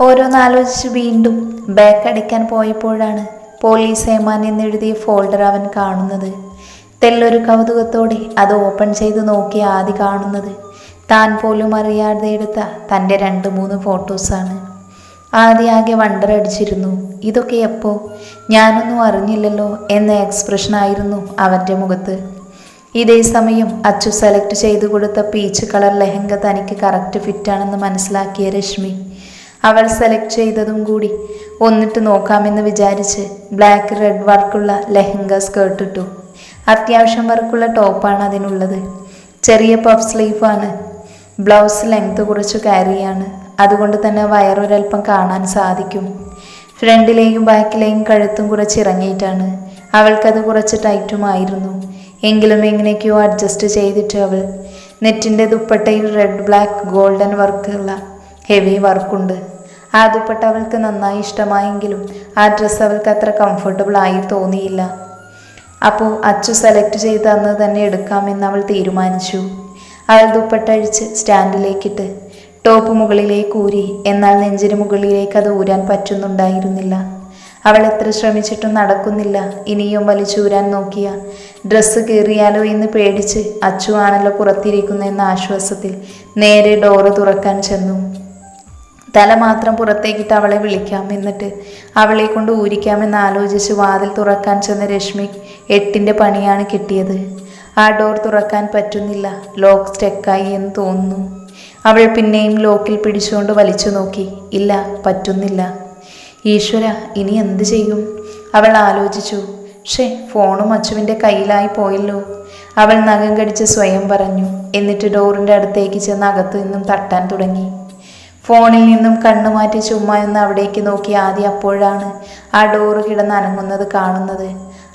ഓരോന്നാലോചിച്ച് വീണ്ടും ബാക്ക് അടിക്കാൻ പോയപ്പോഴാണ് പോലീസ് ഏമാൻ എന്നെഴുതിയ ഫോൾഡർ അവൻ കാണുന്നത്. തെല്ലൊരു കൗതുകത്തോടെ അത് ഓപ്പൺ ചെയ്ത് നോക്കി ആദ്യ കാണുന്നത്. താൻ പോലും അറിയാതെ എടുത്ത തന്റെ രണ്ട് മൂന്ന് ഫോട്ടോസാണ്. ആദ്യ ആകെ വണ്ടർ അടിച്ചിരുന്നു. ഇതൊക്കെ എപ്പോ? ഞാനൊന്നും അറിഞ്ഞില്ലല്ലോ എന്ന എക്സ്പ്രഷനായിരുന്നു അവന്റെ മുഖത്ത്. ഇതേ സമയം അച്ചു സെലക്ട് ചെയ്തു കൊടുത്ത പീച്ച് കളർ ലെഹങ്ക തനിക്ക് കറക്റ്റ് ഫിറ്റാണെന്ന് മനസ്സിലാക്കിയ രശ്മി അവൾ സെലക്ട് ചെയ്തതും കൂടി. ഒന്നിട്ട് നോക്കാമെന്ന് വിചാരിച്ച് ബ്ലാക്ക് റെഡ് വർക്കുള്ള ലെഹങ്ക സ്കേർട്ട് ഇട്ടു. അത്യാവശ്യം വർക്കുള്ള ടോപ്പാണ് അതിനുള്ളത്. ചെറിയ പഫ് സ്ലീവാണ് ബ്ലൗസ് ലെങ്ത് കുറച്ച് കാരിയാണ് അതുകൊണ്ട് തന്നെ വയറൊരൽപ്പം കാണാൻ സാധിക്കും. ഫ്രണ്ടിലെയും ബാക്കിലെയും കഴുത്തും കുറച്ച് ഇറങ്ങിയിട്ടാണ്. അവൾക്കത് കുറച്ച് ടൈറ്റുമായിരുന്നു എങ്കിലും എങ്ങനെയൊക്കെയോ അഡ്ജസ്റ്റ് ചെയ്തിട്ട് അവൾ നെറ്റിന്റെ ദുപ്പട്ടയിൽ റെഡ് ബ്ലാക്ക് ഗോൾഡൻ വർക്കുള്ള ഹെവി വർക്കുണ്ട് ആ ദുപ്പട്ട അവൾക്ക് നന്നായി ഇഷ്ടമായെങ്കിലും ആ ഡ്രസ്സ് അവൾക്ക് അത്ര കംഫർട്ടബിൾ ആയി തോന്നിയില്ല. അപ്പോൾ അച്ചു സെലക്ട് ചെയ്ത് അന്ന് തന്നെ എടുക്കാമെന്ന് അവൾ തീരുമാനിച്ചു. അവൾ ദുപ്പട്ട അഴിച്ച് സ്റ്റാൻഡിലേക്കിട്ട് ടോപ്പ് മുകളിലേക്ക് ഊരി എന്നാൽ നെഞ്ചിന് മുകളിലേക്ക് അത് ഊരാൻ പറ്റുന്നുണ്ടായിരുന്നില്ല. അവൾ എത്ര ശ്രമിച്ചിട്ടും നടക്കുന്നില്ല. ഇനിയും വലിച്ചൂരാൻ നോക്കിയ ഡ്രസ്സ് കീറിയാലോ എന്ന് പേടിച്ച് അച്ചു ആണല്ലോ പുറത്തിരിക്കുന്ന ആശ്വാസത്തിൽ നേരെ ഡോറ് തുറക്കാൻ ചെന്നു. തല മാത്രം പുറത്തേക്കിട്ട് അവളെ വിളിക്കാം എന്നിട്ട് അവളെ കൊണ്ട് ഊരിക്കാമെന്ന് ആലോചിച്ച് വാതിൽ തുറക്കാൻ ചെന്ന രശ്മി എട്ടിന്റെ പണിയാണ് കിട്ടിയത്. ആ ഡോർ തുറക്കാൻ പറ്റുന്നില്ല. ലോക്ക് സ്റ്റെക്കായി എന്ന് തോന്നുന്നു. അവൾ പിന്നെയും ലോക്കിൽ പിടിച്ചുകൊണ്ട് വലിച്ചു നോക്കി. ഇല്ല പറ്റുന്നില്ല. ഈശ്വര ഇനി എന്ത് ചെയ്യും? അവൾ ആലോചിച്ചു. ഷേ ഫോണും അച്ചുവിന്റെ കയ്യിലായി പോയല്ലോ. അവൾ നഖം കടിച്ച് സ്വയം പറഞ്ഞു. എന്നിട്ട് ഡോറിന്റെ അടുത്തേക്ക് ചെന്ന് അകത്തു നിന്നും തട്ടാൻ തുടങ്ങി. ഫോണിൽ നിന്നും കണ്ണു മാറ്റി ചുമ്മാ ഒന്ന് അവിടേക്ക് നോക്കി ആദ്യം അപ്പോഴാണ് ആ ഡോറ് കിടന്ന് അനങ്ങുന്നത് കാണുന്നത്.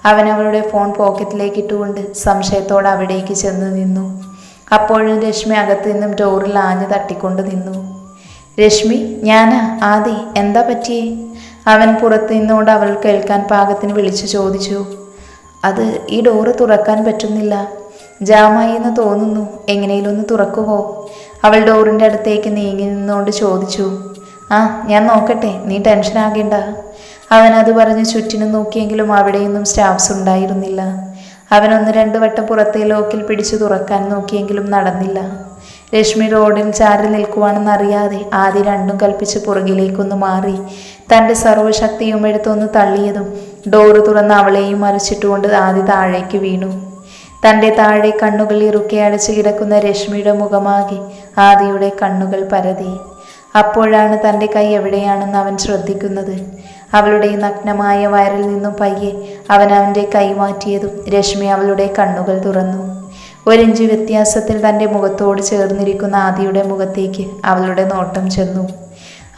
അവൻ അവളുടെ ഫോൺ പോക്കറ്റിലേക്ക് ഇട്ടുകൊണ്ട് സംശയത്തോടെ അവിടേക്ക് ചെന്ന് നിന്നു. അപ്പോഴും രശ്മി അകത്ത് നിന്നും ഡോറിൽ ആഞ്ഞു തട്ടിക്കൊണ്ട് നിന്നു. രശ്മി ഞാനാ? ആദി എന്താ പറ്റിയേ? അവൻ പുറത്തു നിന്നുകൊണ്ട് അവൾ കേൾക്കാൻ പാകത്തിന് വിളിച്ചു ചോദിച്ചു. അത് ഈ ഡോറ് തുറക്കാൻ പറ്റുന്നില്ല. ജാമായി എന്ന് തോന്നുന്നു. എങ്ങനെയിലൊന്ന് തുറക്കുമോ അവൾ ഡോറിന്റെ അടുത്തേക്ക് നീങ്ങി നിന്നുകൊണ്ട് ചോദിച്ചു ആ ഞാൻ നോക്കട്ടെ നീ ടെൻഷൻ ആകേണ്ട. അവൻ അത് പറഞ്ഞ് ചുറ്റിനും നോക്കിയെങ്കിലും അവിടെയൊന്നും സ്റ്റാഫ്സ് ഉണ്ടായിരുന്നില്ല. അവൻ ഒന്ന് രണ്ട് വട്ടം പുറത്തെ ലോക്കിൽ പിടിച്ചു തുറക്കാൻ നോക്കിയെങ്കിലും നടന്നില്ല. രശ്മി റോഡിൽ ചാരി നിൽക്കുവാണെന്നറിയാതെ ആദ്യം രണ്ടും കൽപ്പിച്ച് പുറകിലേക്കൊന്ന് മാറി. തന്റെ സർവശക്തിയും എടുത്തൊന്ന് തള്ളിയതും ഡോറ് തുറന്ന് അവളെയും മറിച്ചിട്ടുകൊണ്ട് ആദ്യ താഴേക്ക് വീണു. തന്റെ താഴെ കണ്ണുകൾ ഇറുക്കി അടച്ചു കിടക്കുന്ന രശ്മിയുടെ മുഖമാകി ആദിയുടെ കണ്ണുകൾ പരതി. അപ്പോഴാണ് തന്റെ കൈ എവിടെയാണെന്ന് അവൻ ശ്രദ്ധിക്കുന്നത്. അവളുടെ നഗ്നമായ വയറിൽ നിന്നും പയ്യെ അവൻ അവന്റെ കൈ മാറ്റിയതും രശ്മി അവളുടെ കണ്ണുകൾ തുറന്നു. ഒരിഞ്ച് വ്യത്യാസത്തിൽ തന്റെ മുഖത്തോട് ചേർന്നിരിക്കുന്ന ആദിയുടെ മുഖത്തേക്ക് അവളുടെ നോട്ടം ചെന്നു.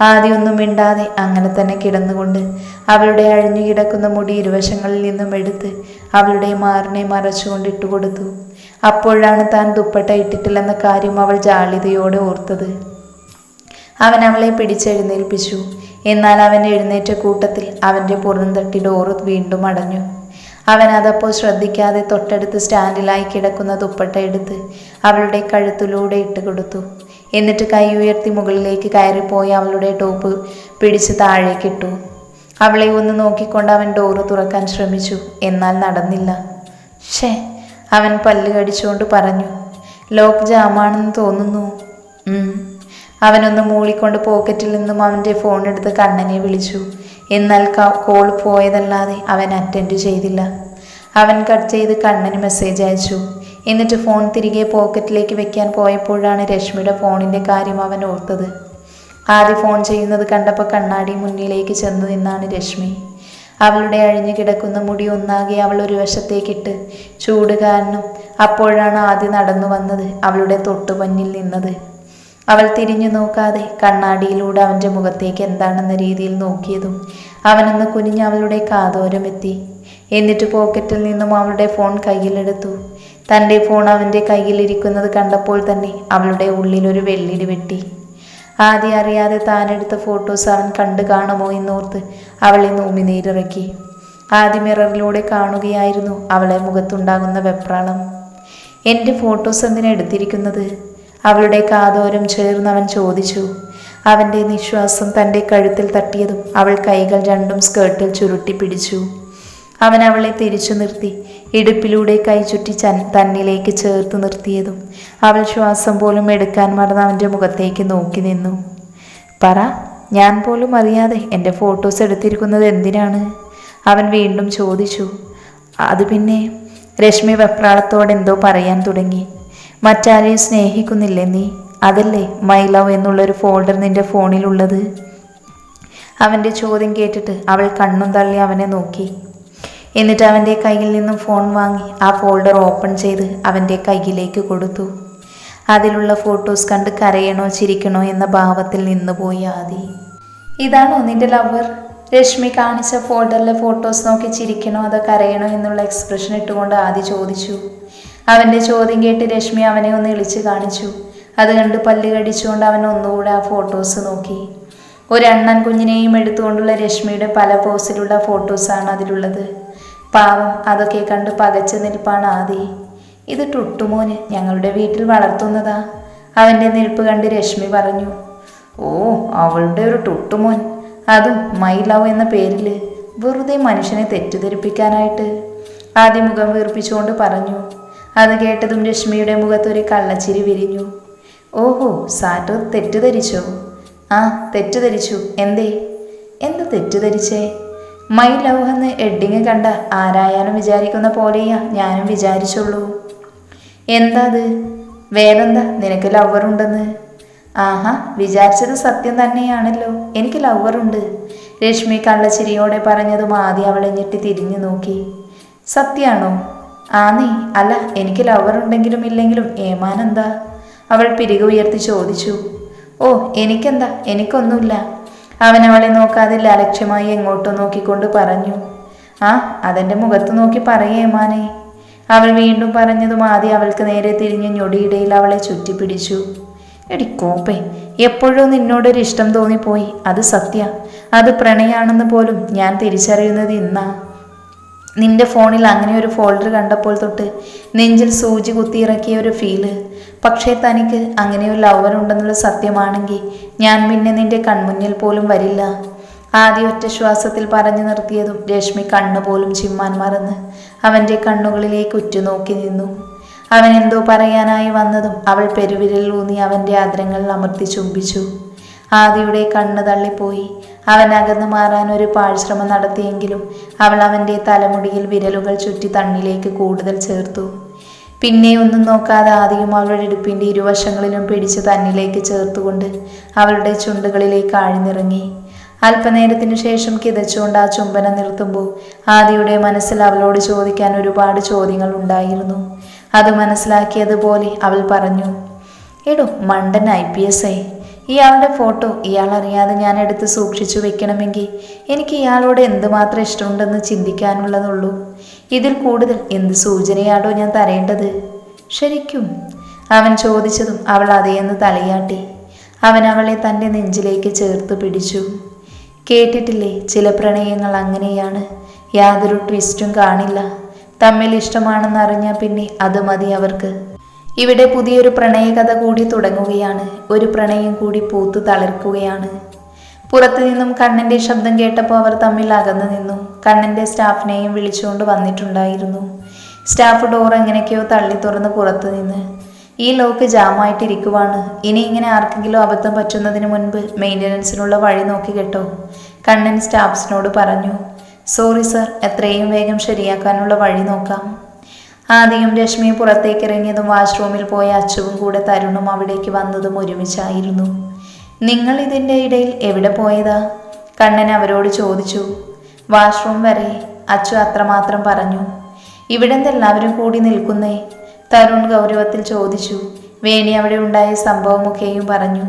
ആദ്യം ഒന്നും മിണ്ടാതെ അങ്ങനെ തന്നെ കിടന്നുകൊണ്ട് അവളുടെ അഴിഞ്ഞു കിടക്കുന്ന മുടി ഇരുവശങ്ങളിൽ നിന്നും എടുത്ത് അവളുടെ മാറിനെ മറച്ചുകൊണ്ട് ഇട്ടുകൊടുത്തു. അപ്പോഴാണ് താൻ ദുപ്പട്ട ഇട്ടിട്ടില്ലെന്ന കാര്യം അവൾ ജാളിതയോടെ ഓർത്തത്. അവൻ അവളെ പിടിച്ചെഴുന്നേൽപ്പിച്ചു. എന്നാൽ അവൻ എഴുന്നേറ്റ കൂട്ടത്തിൽ അവന്റെ പുറന്തട്ടി ഡോറ് വീണ്ടും അടഞ്ഞു. അവൻ അതപ്പോൾ ശ്രദ്ധിക്കാതെ തൊട്ടടുത്ത് സ്റ്റാൻഡിലായി കിടക്കുന്ന ദുപ്പട്ട എടുത്ത് അവളുടെ കഴുത്തിലൂടെ ഇട്ട് കൊടുത്തു എന്നിട്ട് കൈ ഉയർത്തി മുകളിലേക്ക് കയറിപ്പോയി അവളുടെ ടോപ്പ് പിടിച്ച് താഴേക്കിട്ടു അവളെ ഒന്ന് നോക്കിക്കൊണ്ട് അവൻ ഡോറ് തുറക്കാൻ ശ്രമിച്ചു. എന്നാൽ നടന്നില്ല. ഷേ അവൻ പല്ല് കടിച്ചുകൊണ്ട് പറഞ്ഞു ലോക്ക് ജാമാണെന്ന് തോന്നുന്നു. അവനൊന്ന് മൂളിക്കൊണ്ട് പോക്കറ്റിൽ നിന്നും അവന്റെ ഫോൺ എടുത്ത് കണ്ണനെ വിളിച്ചു. എന്നാൽ കോൾ പോയതല്ലാതെ അവൻ അറ്റൻഡ് ചെയ്തില്ല. അവൻ കട്ട് ചെയ്ത് കണ്ണന് മെസ്സേജ് അയച്ചു. എന്നിട്ട് ഫോൺ തിരികെ പോക്കറ്റിലേക്ക് വെക്കാൻ പോയപ്പോഴാണ് രശ്മിയുടെ ഫോണിന്റെ കാര്യം അവൻ ഓർത്തത്. ആദ്യം ഫോൺ ചെയ്യുന്നത് കണ്ടപ്പോൾ കണ്ണാടി മുന്നിലേക്ക് ചെന്നു നിന്നാണ് രശ്മി. അവളുടെ അഴിഞ്ഞു കിടക്കുന്ന മുടി ഒന്നാകെ അവൾ ഒരു വശത്തേക്കിട്ട് ചൂട് കാരണം അപ്പോഴാണ് ആദ്യം നടന്നു വന്നത് അവളുടെ തൊട്ടു തൊട്ടുപന്നിൽ നിന്നത്. അവൾ തിരിഞ്ഞു നോക്കാതെ കണ്ണാടിയിലൂടെ അവന്റെ മുഖത്തേക്ക് എന്താണെന്ന രീതിയിൽ നോക്കിയതും അവനൊന്ന് കുനിഞ്ഞ് അവളുടെ കാതോരമെത്തി. എന്നിട്ട് പോക്കറ്റിൽ നിന്നും അവളുടെ ഫോൺ കയ്യിലെടുത്തു. തന്റെ ഫോൺ അവന്റെ കയ്യിലിരിക്കുന്നത് കണ്ടപ്പോൾ തന്നെ അവളുടെ ഉള്ളിലൊരു വെള്ളിടി വെട്ടി. ആദ്യം അറിയാതെ താനെടുത്ത ഫോട്ടോസ് അവൻ കണ്ടു കാണുമോ എന്നോർത്ത് അവളെ നൂമിനീരിറക്കി ആദ്യ മിററിലൂടെ കാണുകയായിരുന്നു അവളെ മുഖത്തുണ്ടാകുന്ന വെപ്രാളം. എന്റെ ഫോട്ടോസ് എന്തിനാ എടുത്തിരിക്കുന്നത്? അവളുടെ കാതോരം ചേർന്ന് അവൻ ചോദിച്ചു. അവന്റെ നിശ്വാസം തന്റെ കഴുത്തിൽ തട്ടിയതും അവൾ കൈകൾ രണ്ടും സ്കേർട്ടിൽ ചുരുട്ടി പിടിച്ചു. അവൻ അവളെ തിരിച്ചു നിർത്തി. ഇടുപ്പിലൂടെ കൈ ചുറ്റി തന്നിലേക്ക് ചേർത്ത് നിർത്തിയതും അവൾ ശ്വാസം പോലും എടുക്കാൻ മറന്ന് അവന്റെ മുഖത്തേക്ക് നോക്കി നിന്നു. പറ ഞാൻ പോലും അറിയാതെ എന്റെ ഫോട്ടോസ് എടുത്തിരിക്കുന്നത് എന്തിനാണ്? അവൻ വീണ്ടും ചോദിച്ചു. അത് പിന്നെ രശ്മി വെപ്രാളത്തോടെ എന്തോ പറയാൻ തുടങ്ങി. മറ്റാരെയും സ്നേഹിക്കുന്നില്ലേ നീ? അതല്ലേ മൈ ലവ് എന്നുള്ളൊരു ഫോൾഡർ നിന്റെ ഫോണിലുള്ളത്? അവന്റെ ചോദ്യം കേട്ടിട്ട് അവൾ കണ്ണും തള്ളി അവനെ നോക്കി. എന്നിട്ട് അവന്റെ കയ്യിൽ നിന്നും ഫോൺ വാങ്ങി. ആ ഫോൾഡർ ഓപ്പൺ ചെയ്ത് അവന്റെ കയ്യിലേക്ക് കൊടുത്തു. അതിലുള്ള ഫോട്ടോസ് കണ്ട് കരയണോ ചിരിക്കണോ എന്ന ഭാവത്തിൽ നിന്നുപോയി ആദി. ഇതാണോ നിന്റെ ലവർ രശ്മി കാണിച്ച ഫോൾഡറിലെ ഫോട്ടോസ് നോക്കി ചിരിക്കണോ അതോ കരയണോ എന്നുള്ള എക്സ്പ്രഷൻ ഇട്ടുകൊണ്ട് ആദി ചോദിച്ചു. അവന്റെ ചോദ്യം കേട്ട് രശ്മി അവനെ ഒന്ന് ഇളിച്ച് കാണിച്ചു. അത് കണ്ട് പല്ല് കടിച്ചുകൊണ്ട് അവൻ ഒന്നുകൂടെ ആ ഫോട്ടോസ് നോക്കി. ഒരു അണ്ണൻ കുഞ്ഞിനെയും എടുത്തുകൊണ്ടുള്ള രശ്മിയുടെ പല പോസിലുള്ള ഫോട്ടോസാണ് അതിലുള്ളത്. പാവം അതൊക്കെ കണ്ട് പകച്ചു നിൽപ്പാണ് ആദി. ഇത് ടുട്ടുമോന് ഞങ്ങളുടെ വീട്ടിൽ വളർത്തുന്നതാ. അവന്റെ നിൽപ്പ് കണ്ട് രശ്മി പറഞ്ഞു ഓ അവളുടെ ഒരു ടുട്ടുമോൻ. അതും മൈ ലവ് എന്ന പേരിൽ. വെറുതെ മനുഷ്യനെ തെറ്റിദ്ധരിപ്പിക്കാനായിട്ട്. ആദ്യം മുഖം വീർപ്പിച്ചുകൊണ്ട് പറഞ്ഞു അത് കേട്ടതും രശ്മിയുടെ മുഖത്തൊരു കള്ളച്ചിരി വിരിഞ്ഞു. ഓഹോ സാറ്റോ തെറ്റിദ്ധരിച്ചോ? ആ തെറ്റിദ്ധരിച്ചു. എന്തേ? എന്ത് തെറ്റിദ്ധരിച്ചേ? മൈ ലവ് എന്ന് എഡിങ് കണ്ട ആരായാലും വിചാരിക്കുന്ന പോലെയാ ഞാനും വിചാരിച്ചുള്ളൂ. എന്താ അത്? വേറെന്താ? നിനക്ക് ലവർ ഉണ്ടെന്ന്. ആഹാ വിചാരിച്ചത് സത്യം തന്നെയാണല്ലോ. എനിക്ക് ലവറുണ്ട് രശ്മി കള്ളച്ചിരിയോടെ പറഞ്ഞതും ആദ്യം അവളെ ഞെട്ടി തിരിഞ്ഞു നോക്കി. സത്യാണോ? ആ നീ അല്ല എനിക്ക് ലവർ ഉണ്ടെങ്കിലും ഇല്ലെങ്കിലും ഏമാനെന്താ? അവൾ പിരികു ഉയർത്തി ചോദിച്ചു. ഓ എനിക്കെന്താ? എനിക്കൊന്നുമില്ല. അവൻ അവളെ നോക്കാതെ അലക്ഷ്യമായി എങ്ങോട്ടോ നോക്കിക്കൊണ്ട് പറഞ്ഞു. ആ അതെന്റെ മുഖത്ത് നോക്കി പറയേ മാനെ. അവൾ വീണ്ടും പറഞ്ഞതും ആദ്യം അവൾക്ക് നേരെ തിരിഞ്ഞ് ഞൊടിയിടയിൽ അവളെ ചുറ്റിപ്പിടിച്ചു. എടി കോപ്പേ എപ്പോഴും നിന്നോടൊരു ഇഷ്ടം തോന്നിപ്പോയി. അത് സത്യ. അത് പ്രണയാണെന്ന് പോലും ഞാൻ തിരിച്ചറിയുന്നത് ഇന്നാ. നിന്റെ ഫോണിൽ അങ്ങനെ ഒരു ഫോൾഡർ കണ്ടപ്പോൾ തൊട്ട് നെഞ്ചിൽ സൂചി കുത്തിയിറക്കിയ ഒരു ഫീൽ. പക്ഷേ തനിക്ക് അങ്ങനെ ഒരു ലവർ ഉണ്ടെന്നുള്ള സത്യമാണെങ്കിൽ ഞാൻ പിന്നെ നിന്റെ കൺമുന്നിൽ പോലും വരില്ല. ആദ്യ ഒറ്റ ശ്വാസത്തിൽ പറഞ്ഞു നിർത്തിയതും രശ്മി കണ്ണു പോലും ചിമ്മാൻ മറന്ന് അവന്റെ കണ്ണുകളിലേക്ക് ഉറ്റുനോക്കി നിന്നു. അവൻ എന്തോ പറയാനായി വന്നതും അവൾ പെരുവിരൽ ഊന്നി അവന്റെ ആദരങ്ങൾ അമർത്തി ചുംബിച്ചു. ആദിയുടെ കണ്ണ് തള്ളിപ്പോയി. അവൻ അകന്നു മാറാൻ ഒരു പാഴ്ശ്രമം നടത്തിയെങ്കിലും അവൾ അവന്റെ തലമുടിയിൽ വിരലുകൾ ചുറ്റി തണ്ണിലേക്ക് കൂടുതൽ ചേർത്തു. പിന്നെ ഒന്നും നോക്കാതെ ആദ്യം അവളുടെ ഇടുപ്പിന്റെ ഇരുവശങ്ങളിലും പിടിച്ച് തന്നിലേക്ക് ചേർത്തുകൊണ്ട് അവളുടെ ചുണ്ടുകളിലേക്ക് ആഴ്ന്നിറങ്ങി. അല്പനേരത്തിനു ശേഷം കിതച്ചുകൊണ്ട് ആ ചുംബനം നിർത്തുമ്പോൾ ആദിയുടെ മനസ്സിൽ അവളോട് ചോദിക്കാൻ ഒരുപാട് ചോദ്യങ്ങൾ ഉണ്ടായിരുന്നു. അത് മനസ്സിലാക്കിയതുപോലെ അവൾ പറഞ്ഞു എടോ മണ്ടൻ ഐ പി എസ് ഐ. ഇയാളുടെ ഫോട്ടോ ഇയാൾ അറിയാതെ ഞാൻ എടുത്ത് സൂക്ഷിച്ചു വെക്കണമെങ്കിൽ എനിക്ക് ഇയാളോട് എന്തുമാത്രം ഇഷ്ടമുണ്ടെന്ന് ചിന്തിക്കാനുള്ളതുള്ളൂ. ഇതിൽ കൂടുതൽ എന്ത് സൂചനയാടോ ഞാൻ തരേണ്ടത്? ശരിക്കും അവൻ ചോദിച്ചതും അവൾ അതേയെന്ന് തലയാട്ടി. അവൻ അവളെ തന്റെ നെഞ്ചിലേക്ക് ചേർത്ത് പിടിച്ചു. കേട്ടിട്ടില്ലേ ചില പ്രണയങ്ങൾ അങ്ങനെയാണ്. യാതൊരു ട്വിസ്റ്റും കാണില്ല. തമ്മിൽ ഇഷ്ടമാണെന്ന് അറിഞ്ഞാൽ പിന്നെ അത് മതി അവർക്ക്. ഇവിടെ പുതിയൊരു പ്രണയകഥ കൂടി തുടങ്ങുകയാണ്. ഒരു പ്രണയം കൂടി പൂത്തു തളിർക്കുകയാണ്. പുറത്തു നിന്നും കണ്ണന്റെ ശബ്ദം കേട്ടപ്പോൾ അവർ തമ്മിൽ അകന്നു നിന്നു. കണ്ണന്റെ സ്റ്റാഫിനെയും വിളിച്ചുകൊണ്ട് വന്നിട്ടുണ്ടായിരുന്നു. സ്റ്റാഫ് ഡോർ എങ്ങനെയൊക്കെയോ തള്ളി തുറന്ന് പുറത്തു നിന്ന്. ഈ ലോക്ക് ജാമായിട്ടിരിക്കുവാണ്. ഇനി ഇങ്ങനെ ആർക്കെങ്കിലും അബദ്ധം പറ്റുന്നതിന് മുൻപ് മെയിന്റനൻസിനുള്ള വഴി നോക്കി കേട്ടോ. കണ്ണൻ സ്റ്റാഫ്സിനോട് പറഞ്ഞു സോറി സർ എത്രയും വേഗം ശരിയാക്കാനുള്ള വഴി നോക്കാം. ആദ്യം രശ്മി പുറത്തേക്ക് ഇറങ്ങിയതും വാഷ്റൂമിൽ പോയ അച്ചുവും കൂടെ തരുണും അവിടേക്ക് വന്നതും ഒരുമിച്ചായിരുന്നു. നിങ്ങൾ ഇതിന്റെ ഇടയിൽ എവിടെ പോയതാ? കണ്ണൻ അവരോട് ചോദിച്ചു. വാഷ്റൂം വരെ അച്ചു അത്രമാത്രം പറഞ്ഞു. ഇവിടെ എല്ലാവരും കൂടി നിൽക്കുന്നേ? തരുൺ ഗൗരവത്തിൽ ചോദിച്ചു. വേണി അവിടെ ഉണ്ടായ സംഭവമൊക്കെയും പറഞ്ഞു.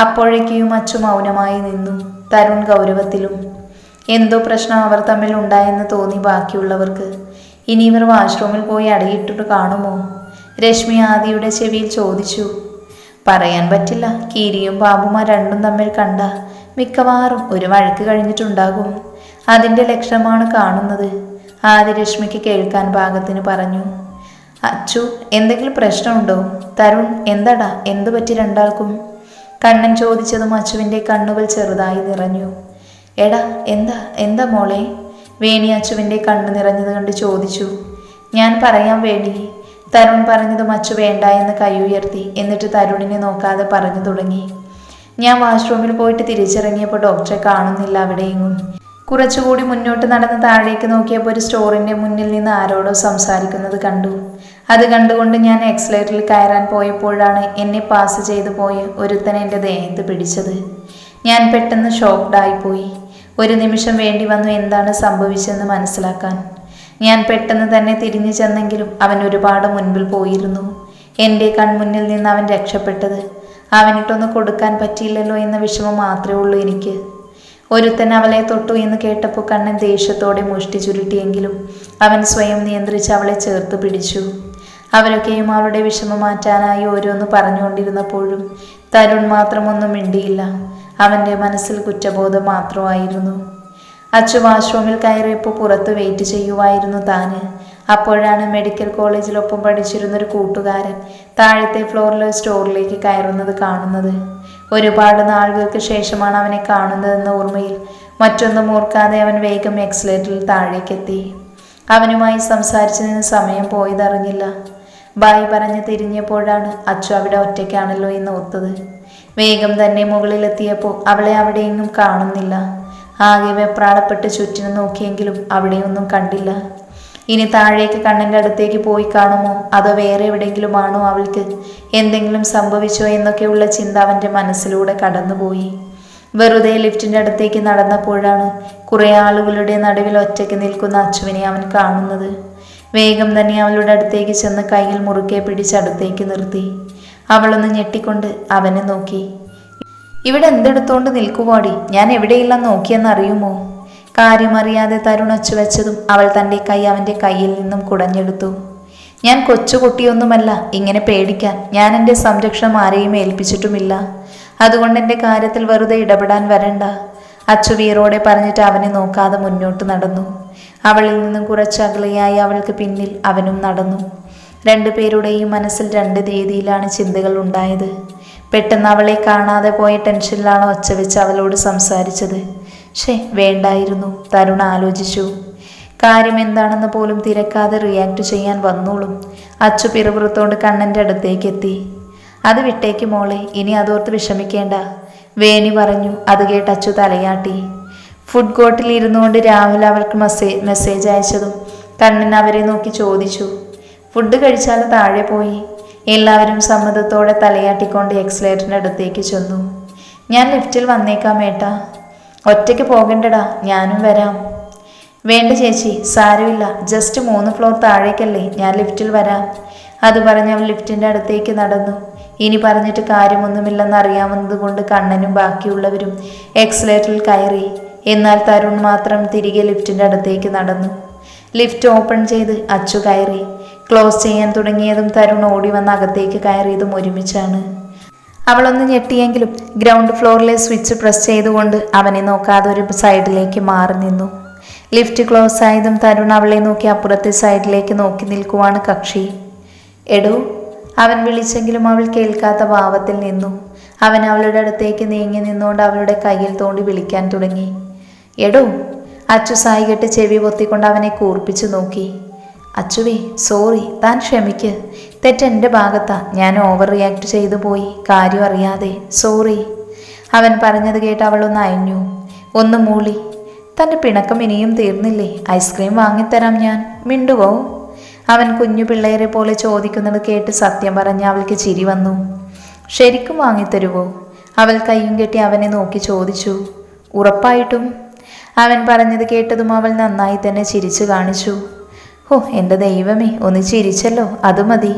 അപ്പോഴേക്കും അച്ചു മൗനമായി നിന്നു തരുൺ ഗൗരവത്തിലും. എന്തോ പ്രശ്നം അവർ തമ്മിൽ ഉണ്ടായെന്ന് തോന്നി ബാക്കിയുള്ളവർക്ക്. ഇനി ഇവർ വാഷ്റൂമിൽ പോയി അടിയിട്ടിട്ട് കാണുമോ? രശ്മി ആദിയുടെ ചെവിയിൽ ചോദിച്ചു. പറയാൻ പറ്റില്ല. കീരിയും പാമ്പും ആ രണ്ടും തമ്മിൽ കണ്ട മിക്കവാറും ഒരു വഴക്ക് കഴിഞ്ഞിട്ടുണ്ടാകും. അതിന്റെ ലക്ഷണമാണ് കാണുന്നത്. ആദ്യ രശ്മിക്ക് കേൾക്കാൻ പാകത്തിന് പറഞ്ഞു. അച്ചു എന്തെങ്കിലും പ്രശ്നമുണ്ടോ? തരുൺ എന്തടാ? എന്തു പറ്റി രണ്ടാൾക്കും? കണ്ണൻ ചോദിച്ചതും അച്ചുവിന്റെ കണ്ണുകൾ ചെറുതായി നിറഞ്ഞു. എടാ എന്താ? എന്താ മോളെ? വേണി അച്ചുവിന്റെ കണ്ണു നിറഞ്ഞത് കണ്ട് ചോദിച്ചു. ഞാൻ പറയാൻ വേണി തരുൺ പറഞ്ഞത് മച്ചു വേണ്ട എന്ന് കൈ ഉയർത്തി. എന്നിട്ട് തരുണിനെ നോക്കാതെ പറഞ്ഞു തുടങ്ങി. ഞാൻ വാഷ്റൂമിൽ പോയിട്ട് തിരിച്ചിറങ്ങിയപ്പോൾ ഡോക്ടറെ കാണുന്നില്ല അവിടെയെങ്ങും. കുറച്ചുകൂടി മുന്നോട്ട് നടന്ന് താഴേക്ക് നോക്കിയപ്പോൾ ഒരു സ്റ്റോറിന്റെ മുന്നിൽ നിന്ന് ആരോടോ സംസാരിക്കുന്നത് കണ്ടു. അത് കണ്ടുകൊണ്ട് ഞാൻ എക്സലേറ്ററിൽ കയറാൻ പോയപ്പോഴാണ് എന്നെ പാസ് ചെയ്തു പോയ ഒരുത്തൻ എന്റെ ദേഹത്ത് പിടിച്ചത്. ഞാൻ പെട്ടെന്ന് ഷോക്ക്ഡായിപ്പോയി ഒരു നിമിഷം വേണ്ടി വന്നു എന്താണ് സംഭവിച്ചതെന്ന് മനസ്സിലാക്കാൻ. ഞാൻ പെട്ടെന്ന് തന്നെ തിരിഞ്ഞു ചെന്നെങ്കിലും അവൻ ഒരുപാട് മുൻപിൽ പോയിരുന്നു. എന്റെ കൺമുന്നിൽ നിന്ന് അവൻ രക്ഷപ്പെട്ടത്. അവനിട്ടൊന്ന് കൊടുക്കാൻ പറ്റിയില്ലല്ലോ എന്ന വിഷമം മാത്രമേ ഉള്ളൂ എനിക്ക്. ഒരുത്തൻ അവളെ തൊട്ടു എന്ന് കേട്ടപ്പോൾ കണ്ണൻ ദേഷ്യത്തോടെ മുഷ്ടി ചുരുട്ടിയെങ്കിലും അവൻ സ്വയം നിയന്ത്രിച്ച് അവളെ ചേർത്ത് പിടിച്ചു. അവരൊക്കെയും അവളുടെ വിഷമം മാറ്റാനായി ഓരോന്ന് പറഞ്ഞുകൊണ്ടിരുന്നപ്പോഴും തരുൺ മാത്രമൊന്നും മിണ്ടിയില്ല. അവന്റെ മനസ്സിൽ കുറ്റബോധം മാത്രമായിരുന്നു. അച്ചു വാഷ്റൂമിൽ കയറിയപ്പോൾ പുറത്ത് വെയിറ്റ് ചെയ്യുമായിരുന്നു താന്. അപ്പോഴാണ് മെഡിക്കൽ കോളേജിലൊപ്പം പഠിച്ചിരുന്ന ഒരു കൂട്ടുകാരൻ താഴത്തെ ഫ്ലോറിലെ സ്റ്റോറിലേക്ക് കയറുന്നത് കാണുന്നത്. ഒരുപാട് നാളുകൾക്ക് ശേഷമാണ് അവനെ കാണുന്നതെന്ന ഓർമ്മയിൽ മറ്റൊന്നും ഓർക്കാതെ അവൻ വേഗം എക്സലേറ്ററിൽ താഴേക്കെത്തി. അവനുമായി സംസാരിച്ചു നിന്ന് സമയം പോയതറിഞ്ഞില്ല. ബായ് പറഞ്ഞ് തിരിഞ്ഞപ്പോഴാണ് അച്ചു അവിടെ ഒറ്റയ്ക്കാണല്ലോ എന്ന് ഓർത്തത്. വേഗം തന്നെ മുകളിലെത്തിയപ്പോൾ അവളെ അവിടെയെങ്ങും കാണുന്നില്ല. ആകെ വെപ്രാളപ്പെട്ട് ചുറ്റിനും നോക്കിയെങ്കിലും അവിടെയൊന്നും കണ്ടില്ല. ഇനി താഴേക്ക് കണ്ണന്റെ അടുത്തേക്ക് പോയി കാണുമോ? അതോ വേറെ എവിടെയെങ്കിലും ആണോ അവൾക്ക് എന്തെങ്കിലും സംഭവിച്ചോ എന്നൊക്കെയുള്ള ചിന്ത അവന്റെ മനസ്സിലൂടെ കടന്നുപോയി. വെറുതെ ലിഫ്റ്റിന്റെ അടുത്തേക്ക് നടന്നപ്പോഴാണ് കുറേ ആളുകളുടെ നടുവിൽ ഒറ്റയ്ക്ക് നിൽക്കുന്ന അച്ചുവിനെ അവൻ കാണുന്നത്. വേഗം തന്നെ അവളുടെ അടുത്തേക്ക് ചെന്ന് കയ്യിൽ മുറുക്കെ പിടിച്ചടുത്തേക്ക് നിർത്തി. അവളൊന്ന് ഞെട്ടിക്കൊണ്ട് അവനെ നോക്കി. ഇവിടെ എന്തെടുത്തോണ്ട് നിൽക്കുവാടി? ഞാൻ എവിടെയില്ലെന്ന് നോക്കിയെന്നറിയുമോ? കാര്യമറിയാതെ തരുണൊച്ചു വെച്ചതും അവൾ തന്റെ കൈ അവന്റെ കയ്യിൽ നിന്നും കുടഞ്ഞെടുത്തു. ഞാൻ കൊച്ചുകുട്ടിയൊന്നുമല്ല ഇങ്ങനെ പേടിക്കാൻ. ഞാൻ എന്റെ സംരക്ഷണം ആരെയും ഏൽപ്പിച്ചിട്ടുമില്ല. അതുകൊണ്ട് എന്റെ കാര്യത്തിൽ വെറുതെ ഇടപെടാൻ വരണ്ട. അച്ചു വീറോടെ പറഞ്ഞിട്ട് അവനെ നോക്കാതെ മുന്നോട്ട് നടന്നു. അവളിൽ നിന്നും കുറച്ച് കുറച്ചകലെയായി അവൾക്ക് പിന്നിൽ അവനും നടന്നു. രണ്ടുപേരുടെയും മനസ്സിൽ രണ്ട് രീതിയിലാണ് ചിന്തകൾ ഉണ്ടായത്. പെട്ടെന്ന് അവളെ കാണാതെ പോയ ടെൻഷനിലാണ് ഒച്ച വെച്ച് അവളോട് സംസാരിച്ചത്. ഷേ വേണ്ടായിരുന്നു. തരുൺ ആലോചിച്ചു. കാര്യം എന്താണെന്ന് പോലും തിരക്കാതെ റിയാക്ട് ചെയ്യാൻ വന്നോളും. അച്ചു പിറുപുറത്തോണ്ട് കണ്ണന്റെ അടുത്തേക്ക് എത്തി അത് വിട്ടേക്ക് മോളെ ഇനി അതോർത്ത് വിഷമിക്കേണ്ട വേണി പറഞ്ഞു. അത് കേട്ട് അച്ചു തലയാട്ടി. ഫുഡ് കോർട്ടിൽ ഇരുന്നുകൊണ്ട് രാഹുൽ അവൾക്ക് മെസ്സേ മെസ്സേജ് അയച്ചതും കണ്ണൻ അവരെ നോക്കി ചോദിച്ചു. ഫുഡ് കഴിച്ചാൽ താഴെ പോയി. എല്ലാവരും സമ്മതത്തോടെ തലയാട്ടിക്കൊണ്ട് എക്സലേറ്ററിന്റെ അടുത്തേക്ക് ചെന്നു. ഞാൻ ലിഫ്റ്റിൽ വന്നേക്കാം ഏട്ടാ. ഒറ്റയ്ക്ക് പോകണ്ടടാ. ഞാനും വരാം. വേണ്ട ചേച്ചി. സാരമില്ല. ജസ്റ്റ് മൂന്ന് ഫ്ലോർ താഴേക്കല്ലേ. ഞാൻ ലിഫ്റ്റിൽ വരാം. അത് പറഞ്ഞ് ലിഫ്റ്റിന്റെ അടുത്തേക്ക് നടന്നു. ഇനി പറഞ്ഞിട്ട് കാര്യമൊന്നുമില്ലെന്ന് അറിയാവുന്നതുകൊണ്ട് കണ്ണനും ബാക്കിയുള്ളവരും എക്സലേറ്ററിൽ കയറി. എന്നാൽ തരുൺ മാത്രം തിരികെ ലിഫ്റ്റിന്റെ അടുത്തേക്ക് നടന്നു. ലിഫ്റ്റ് ഓപ്പൺ ചെയ്ത് അച്ചു കയറി. ക്ലോസ് ചെയ്യാൻ തുടങ്ങിയതും തരുൺ ഓടി വന്ന് അകത്തേക്ക് കയറിയതും ഒരുമിച്ചാണ്. അവളൊന്ന് ഞെട്ടിയെങ്കിലും ഗ്രൗണ്ട് ഫ്ലോറിലെ സ്വിച്ച് പ്രസ് ചെയ്തുകൊണ്ട് അവനെ നോക്കാതെ ഒരു സൈഡിലേക്ക് മാറി നിന്നു. ലിഫ്റ്റ് ക്ലോസ് ആയതും തരുൺ അവളെ നോക്കി അപ്പുറത്തെ സൈഡിലേക്ക് നോക്കി നിൽക്കുവാണ് കക്ഷി. എടോ അവൻ വിളിച്ചെങ്കിലും അവൾ കേൾക്കാത്ത ഭാവത്തിൽ നിന്നു. അവൻ അവളുടെ അടുത്തേക്ക് നീങ്ങി നിന്നുകൊണ്ട് അവളുടെ കയ്യിൽ തോണ്ടി വിളിക്കാൻ തുടങ്ങി. എടോ അച്ചു സായി കെട്ട് ചെവി പൊത്തിക്കൊണ്ട് അവനെ കൂർപ്പിച്ചു നോക്കി. അച്ചുവേ സോറി താൻ ക്ഷമിക്ക്. തെറ്റെന്റെ ഭാഗത്താ. ഞാൻ ഓവർ റിയാക്ട് ചെയ്തു പോയി. കാര്യം അറിയാതെ. സോറി അവൻ പറഞ്ഞത് കേട്ട് അവളൊന്ന് അയഞ്ഞു. ഒന്ന് മൂളി. തന്റെ പിണക്കം ഇനിയും തീർന്നില്ലേ? ഐസ്ക്രീം വാങ്ങിത്തരാം ഞാൻ. മിണ്ടുവോ? അവൻ കുഞ്ഞു പിള്ളേരെ പോലെ ചോദിക്കുന്നത് കേട്ട് സത്യം പറഞ്ഞ് അവൾക്ക് ചിരി വന്നു. ശരിക്കും വാങ്ങിത്തരുവോ? അവൾ കയ്യും കെട്ടി അവനെ നോക്കി ചോദിച്ചു. ഉറപ്പായിട്ടും. അവൻ പറഞ്ഞത് കേട്ടതും അവൾ നന്നായി തന്നെ ചിരിച്ചു കാണിച്ചു. ഓ എന്റെ ദൈവമേ ഒന്ന് ചിരിച്ചല്ലോ അത് മതി.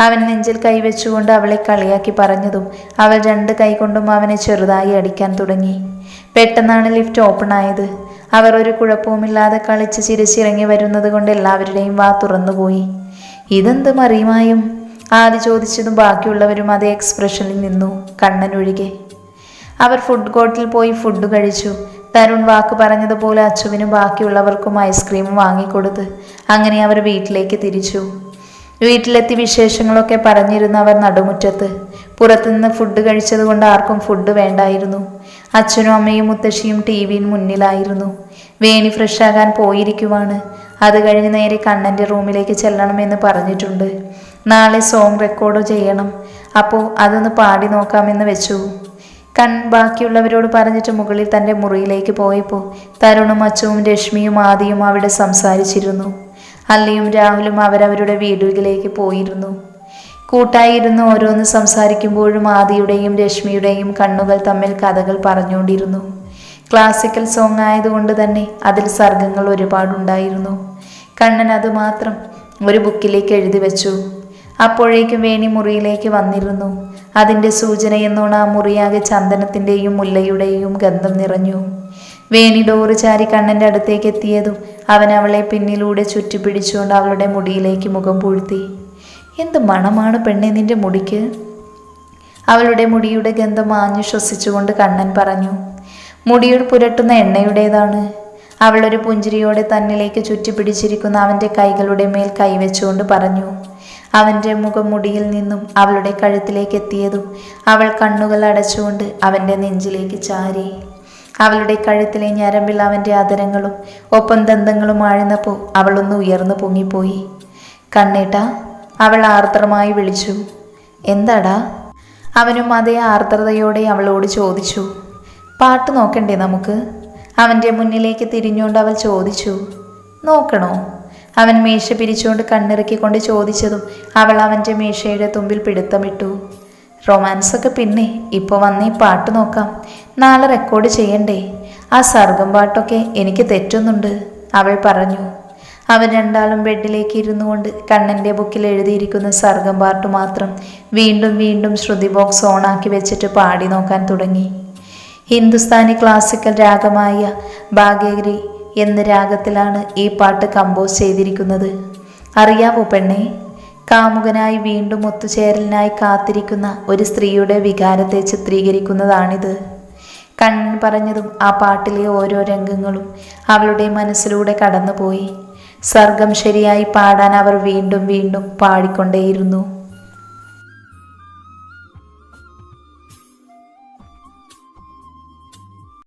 അവൻ നെഞ്ചിൽ കൈവച്ചുകൊണ്ട് അവളെ കളിയാക്കി പറഞ്ഞതും അവൾ രണ്ട് കൈകൊണ്ടും അവനെ ചെറുതായി അടിക്കാൻ തുടങ്ങി. പെട്ടെന്നാണ് ലിഫ്റ്റ് ഓപ്പൺ ആയത്. അവർ ഒരു കുഴപ്പവുമില്ലാതെ കളിച്ച് ചിരിച്ചിറങ്ങി വരുന്നത് കൊണ്ട് എല്ലാവരുടെയും വാ തുറന്നുപോയി. ഇതെന്ത് മറിയുമായും ആദ്യ ചോദിച്ചതും ബാക്കിയുള്ളവരും അതേ എക്സ്പ്രഷനിൽ നിന്നു കണ്ണനൊഴികെ. അവർ ഫുഡ് കോർട്ടിൽ പോയി ഫുഡ് കഴിച്ചു. തരുൺ വാക്ക് പറഞ്ഞതുപോലെ അച്ചുവിനും ബാക്കിയുള്ളവർക്കും ഐസ്ക്രീം വാങ്ങിക്കൊടുത്ത് അങ്ങനെ അവർ വീട്ടിലേക്ക് തിരിച്ചു. വീട്ടിലെത്തി വിശേഷങ്ങളൊക്കെ പറഞ്ഞിരുന്ന അവർ നടുമുറ്റത്ത്. പുറത്തുനിന്ന് ഫുഡ് കഴിച്ചതുകൊണ്ട് ആർക്കും ഫുഡ് വേണ്ടായിരുന്നു. അച്ഛനും അമ്മയും മുത്തശ്ശിയും ടി വിയിൽ മുന്നിലായിരുന്നു. വേണി ഫ്രഷാകാൻ പോയിരിക്കുവാണ്. അത് കഴിഞ്ഞ് നേരെ കണ്ണന്റെ റൂമിലേക്ക് ചെല്ലണമെന്ന് പറഞ്ഞിട്ടുണ്ട്. നാളെ സോങ് റെക്കോർഡ് ചെയ്യണം. അപ്പോൾ അതൊന്ന് പാടി നോക്കാമെന്ന് വെച്ചു. കൺ ബാക്കിയുള്ളവരോട് പറഞ്ഞിട്ട് മുകളിൽ തന്റെ മുറിയിലേക്ക് പോയപ്പോൾ തരുണും അച്ചുവും രശ്മിയും ആദിയും അവിടെ സംസാരിച്ചിരുന്നു. അല്ലയും രാഹുലും അവരവരുടെ വീടുകളിലേക്ക് പോയിരുന്നു. കൂട്ടായിരുന്നു ഓരോന്ന് സംസാരിക്കുമ്പോഴും ആദിയുടെയും രശ്മിയുടെയും കണ്ണുകൾ തമ്മിൽ കഥകൾ പറഞ്ഞുകൊണ്ടിരുന്നു. ക്ലാസിക്കൽ സോങ് ആയതുകൊണ്ട് തന്നെ അതിൽ സർഗങ്ങൾ ഒരുപാടുണ്ടായിരുന്നു. കണ്ണൻ അത് മാത്രം ഒരു ബുക്കിലേക്ക് എഴുതി വെച്ചു. അപ്പോഴേക്കും വേണി മുറിയിലേക്ക് വന്നിരുന്നു. അതിന്റെ സൂചനയെന്നോണ ആ മുറിയാകെ ചന്ദനത്തിന്റെയും മുല്ലയുടെയും ഗന്ധം നിറഞ്ഞു. വേണി ഡോറ് ചാരി കണ്ണന്റെ അടുത്തേക്ക് എത്തിയതും അവൻ അവളെ പിന്നിലൂടെ ചുറ്റിപ്പിടിച്ചുകൊണ്ട് അവളുടെ മുടിയിലേക്ക് മുഖം പൂഴ്ത്തി. എന്ത് മണമാണ് പെണ്ണെ നിന്റെ മുടിക്ക്? അവളുടെ മുടിയുടെ ഗന്ധം മാഞ്ഞു ശ്വസിച്ചുകൊണ്ട് കണ്ണൻ പറഞ്ഞു. മുടിയിൽ പുരട്ടുന്ന എണ്ണയുടേതാണ്. അവളൊരു പുഞ്ചിരിയോടെ തന്നിലേക്ക് ചുറ്റിപ്പിടിച്ചിരിക്കുന്ന അവന്റെ കൈകളുടെ മേൽ കൈവച്ചുകൊണ്ട് പറഞ്ഞു. അവന്റെ മുഖമുടിയിൽ നിന്നും അവളുടെ കഴുത്തിലേക്ക് എത്തിയതും അവൾ കണ്ണുകൾ അടച്ചുകൊണ്ട് അവന്റെ നെഞ്ചിലേക്ക് ചാരി. അവളുടെ കഴുത്തിലെ ഞരമ്പിൽ അവന്റെ അതരങ്ങളും ഒപ്പം ദന്തങ്ങളും ആഴ്ന്നപ്പോൾ അവളൊന്ന് ഉയർന്നു പൊങ്ങിപ്പോയി. കണ്ണേട്ട അവൾ ആർദ്രമായി വിളിച്ചു. എന്താടാ? അവനും അതേ ആർദ്രതയോടെ അവളോട് ചോദിച്ചു. പാട്ട് നോക്കണ്ടേ നമുക്ക്? അവന്റെ മുന്നിലേക്ക് തിരിഞ്ഞുകൊണ്ട് അവൾ ചോദിച്ചു. നോക്കണോ? അവൻ മേശ പിരിച്ചുകൊണ്ട് കണ്ണിറുക്കിക്കൊണ്ട് ചോദിച്ചതും അവൾ അവന്റെ മേശയുടെ തുമ്പിൽ പിടുത്തമിട്ടു. റൊമാൻസൊക്കെ പിന്നെ ഇപ്പോൾ വന്നേ പാട്ട് നോക്കാം. നാളെ റെക്കോർഡ് ചെയ്യണ്ടേ? ആ സർഗം പാട്ടൊക്കെ എനിക്ക് തെറ്റുന്നുണ്ട് അവൾ പറഞ്ഞു. അവൻ രണ്ടാളും ബെഡിലേക്ക് ഇരുന്നു കൊണ്ട് കണ്ണന്റെ ബുക്കിൽ എഴുതിയിരിക്കുന്ന സർഗം പാട്ട് മാത്രം വീണ്ടും വീണ്ടും ശ്രുതി ബോക്സ് ഓണാക്കി വെച്ചിട്ട് പാടി നോക്കാൻ തുടങ്ങി. ഹിന്ദുസ്ഥാനി ക്ലാസിക്കൽ രാഗമായ ഭാഗ്യഗിരി എന്ന രാഗത്തിലാണ് ഈ പാട്ട് കമ്പോസ് ചെയ്തിരിക്കുന്നത്. അറിയാവോ പെണ്ണെ? കാമുകനായി വീണ്ടും ഒത്തുചേരലിനായി കാത്തിരിക്കുന്ന ഒരു സ്ത്രീയുടെ വികാരത്തെ ചിത്രീകരിക്കുന്നതാണിത്. കണ്ണൻ പറഞ്ഞതും ആ പാട്ടിലെ ഓരോ രംഗങ്ങളും അവളുടെ മനസ്സിലൂടെ കടന്നുപോയി. സർഗം ശരിയായി പാടാൻ അവർ വീണ്ടും വീണ്ടും പാടിക്കൊണ്ടേയിരുന്നു.